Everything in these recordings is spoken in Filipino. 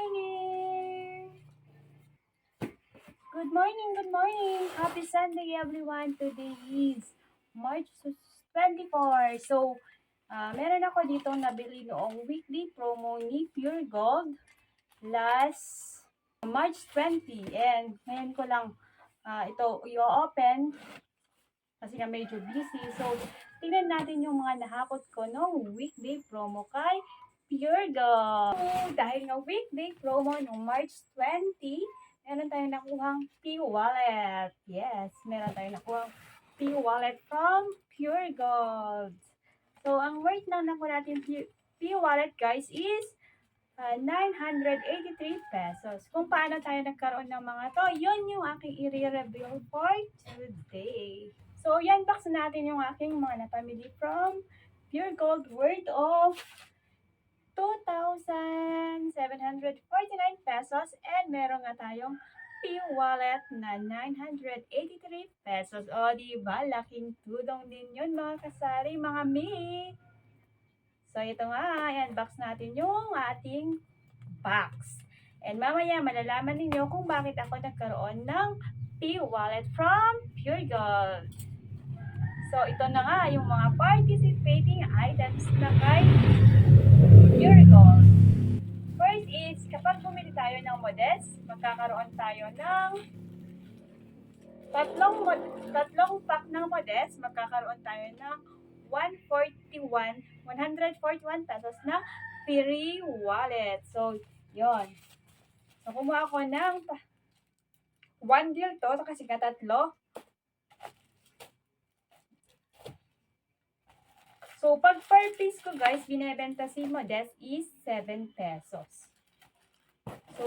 morning! Good morning, good morning! Happy Sunday everyone! Today is March 24. So, uh, meron ako dito nabili noong weekly promo ni Pure Gold last March 20. And ngayon ko lang uh, ito i-open kasi nga medyo busy. So, tingnan natin yung mga nahakot ko noong weekday promo kay Pure Gold. Dahil nga weekday promo noong March 20, meron tayong nakuhang P-Wallet. Yes, meron tayong nakuhang P-Wallet from Pure Gold. So, ang worth na nakuha natin P-Wallet, guys, is uh, 983 pesos. Kung paano tayo nagkaroon ng mga to, yun yung aking i-reveal for today. So, yan, box natin yung aking mga napamili from Pure Gold worth of 2,749 pesos and meron nga tayong P-Wallet na 983 pesos. O, di ba? Laking tudong din yun, mga kasari, mga mi. So, ito nga, ayan, box natin yung ating box. And mamaya, malalaman ninyo kung bakit ako nagkaroon ng P-Wallet from Pure Gold. So, ito na nga, yung mga participating items na kay tayo ng Modest, magkakaroon tayo ng tatlong, tatlong pack ng Modest, magkakaroon tayo ng 141, 141 pesos na free wallet. So, yon. So, kumuha ako ng one deal to, kasi nga tatlo. So, pag per piece ko guys, binebenta si Modest is 7 pesos.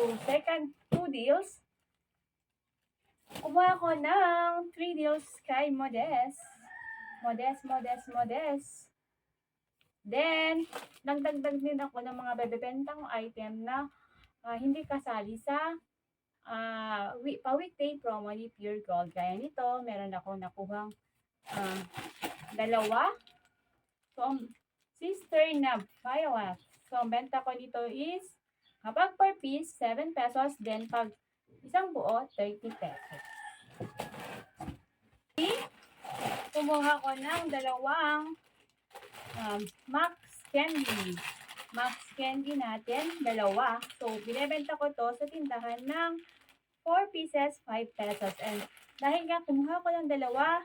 So, second, two deals. Kumuha ko ng 3 deals kay Modest. Modest, Modest, Modest. Then, nagdagdag din ako ng mga bebebentang item na ah, hindi kasali sa wi- pa-weekday promo ni Pure Gold. Gaya nito, meron ako nakuhang ah, dalawa ang sister na violet. So, ang benta ko nito is, kapag per piece, 7 pesos. Then, pag isang buo, 30 pesos. Okay? Kumuha ko ng dalawang um, Max Candy. Max Candy natin, dalawa. So, binibenta ko to sa tindahan ng 4 pieces, 5 pesos. And dahil nga kumuha ko ng dalawa,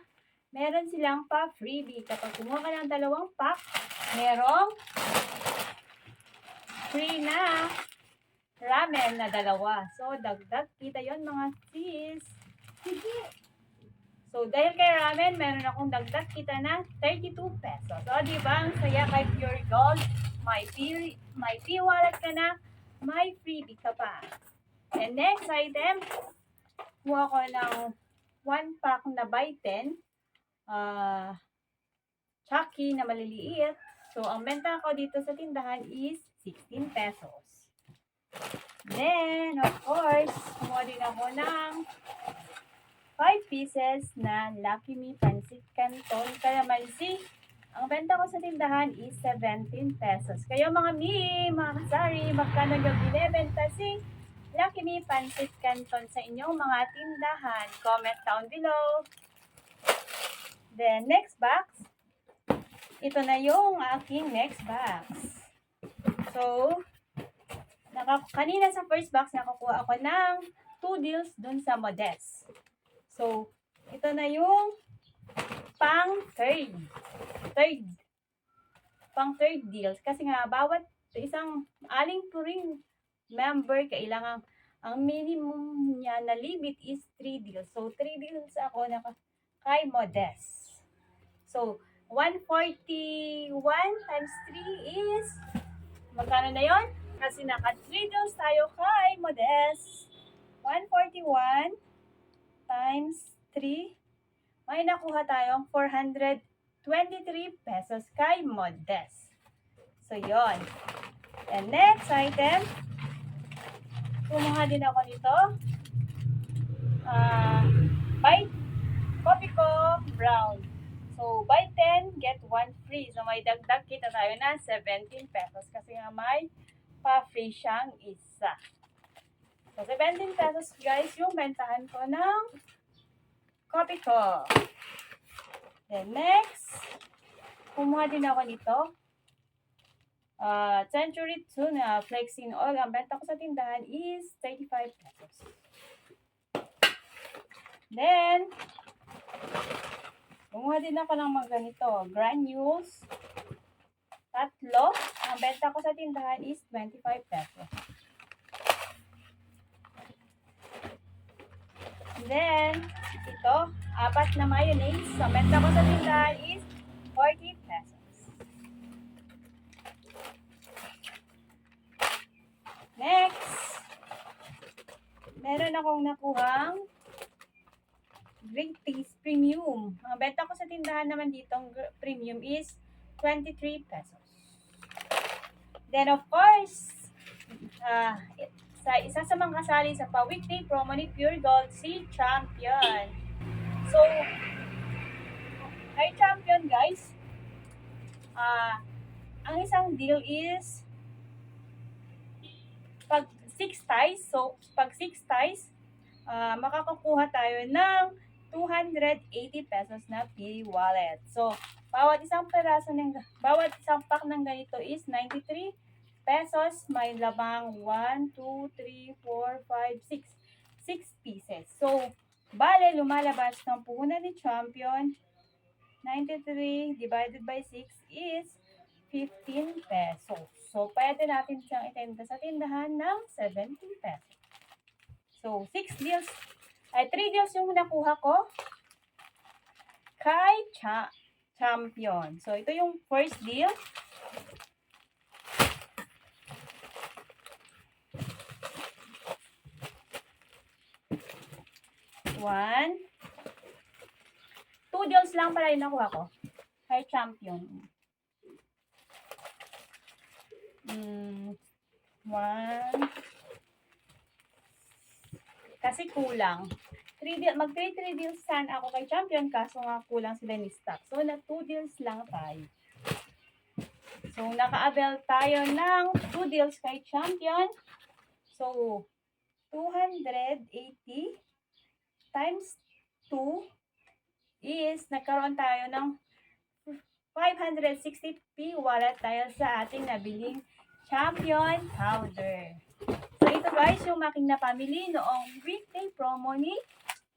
meron silang pa freebie. Kapag kumuha ka ng dalawang pack, merong free na ramen na dalawa. So, dagdag kita yon mga sis. Sige. So, dahil kay ramen, meron akong dagdag kita na 32 pesos. So, di ba? Ang saya kay Pure Gold. May P, may P-wallet ka na, may freebie ka pa. And next item, kuha ko ng one pack na buy 10 ah Chucky na maliliit. So, ang benta ko dito sa tindahan is 16 pesos. Then, of course, kumuha din ako ng 5 pieces na Lucky Me Pancit Canton Calamansi. Ang benta ko sa tindahan is 17 pesos. Kayo mga mi, mga kasari, magkano yung binibenta si Lucky Me Pancit Canton sa inyong mga tindahan? Comment down below. Then, next box. Ito na yung aking next box. So, naka, kanina sa first box, nakakuha ako ng two deals dun sa Modest. So, ito na yung pang third. Third. Pang third deals. Kasi nga, bawat isang aling puring member, kailangan ang minimum niya na limit is 3 deals. So, 3 deals ako na kay Modest. So, 141 times 3 is, magkano na yon? Kasi naka 3 deals tayo kay Modest. 141 times 3, may nakuha tayong 423 pesos kay Modest. So, yon. And next item, kumuha din ako nito. Ah, buy Coffee Co Brown. So, buy 10, get 1 free. So, may dagdag kita tayo na 17 pesos kasi nga may pa-free siyang isa. So, 17 pesos guys yung bentahan ko ng coffee ko. Then next, kumuha din ako nito. Uh, Century Tuna Flexing Oil. Ang benta ko sa tindahan is 35 pesos. Then, kumuha din ako ng mga ganito. Granules. Tatlo. Ang benta ko sa tindahan is 25 pesos. Then, ito, apat na mayonnaise. Ang benta ko sa tindahan is 40 pesos. Next, meron akong nakuhang Great Taste Premium. Ang benta ko sa tindahan naman dito, premium is 23 pesos. Then of course, it- sa isa sa mga kasali sa pa-weekday promo ni Pure Gold, si Champion. So, kay Champion guys, ah, ang isang deal is pag 6 ties, so pag 6 ties, ah, makakakuha tayo ng 280 pesos na P wallet. So, bawat isang peraso ng bawat isang pack ng ganito is 93 pesos. May labang 1, 2, 3, 4, 5, 6. 6 pieces. So, bale, lumalabas ng puhunan ni Champion. 93 divided by 6 is 15 pesos. So, pwede natin siyang itenda sa tindahan ng 17 pesos. So, 6 deals, ay 3 deals yung nakuha ko kay cha Champion. So, ito yung first deal. One. Two deals lang pala yung nakuha ko. Kay Champion. Mm, one. Kasi kulang. Three deal, mag 3 3 deals sana ako kay Champion kaso nga kulang sila ni stock. So, na 2 deals lang tayo. So, naka-avail tayo ng 2 deals kay Champion. So, 280 times 2 is nagkaroon tayo ng 560p wallet dahil sa ating nabiling champion powder. So ito guys, yung aking napamili noong weekday promo ni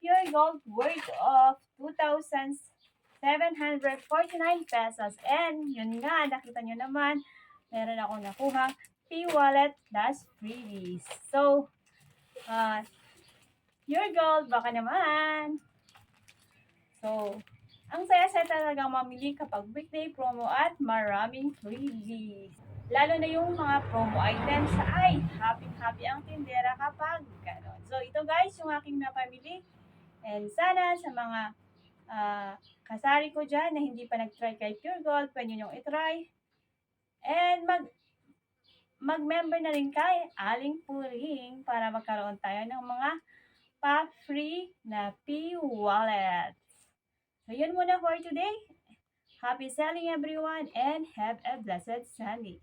Pure Gold worth of 2,749 pesos. And yun nga, nakita nyo naman, meron akong nakuha P-Wallet plus freebies. So, uh, Pure Gold, baka naman. So, ang saya-saya talagang mamili kapag weekday promo at maraming freebies. Lalo na yung mga promo items ay happy-happy ang tindera kapag gano'n. So, ito guys, yung aking napamili. And sana sa mga ah, kasari ko dyan na hindi pa nag-try kay Pure Gold, pwede nyo i-try. And mag mag-member na rin kay Aling Puring para magkaroon tayo ng mga pa-free na P-Wallet. So, yun muna for today. Happy selling everyone and have a blessed Sunday.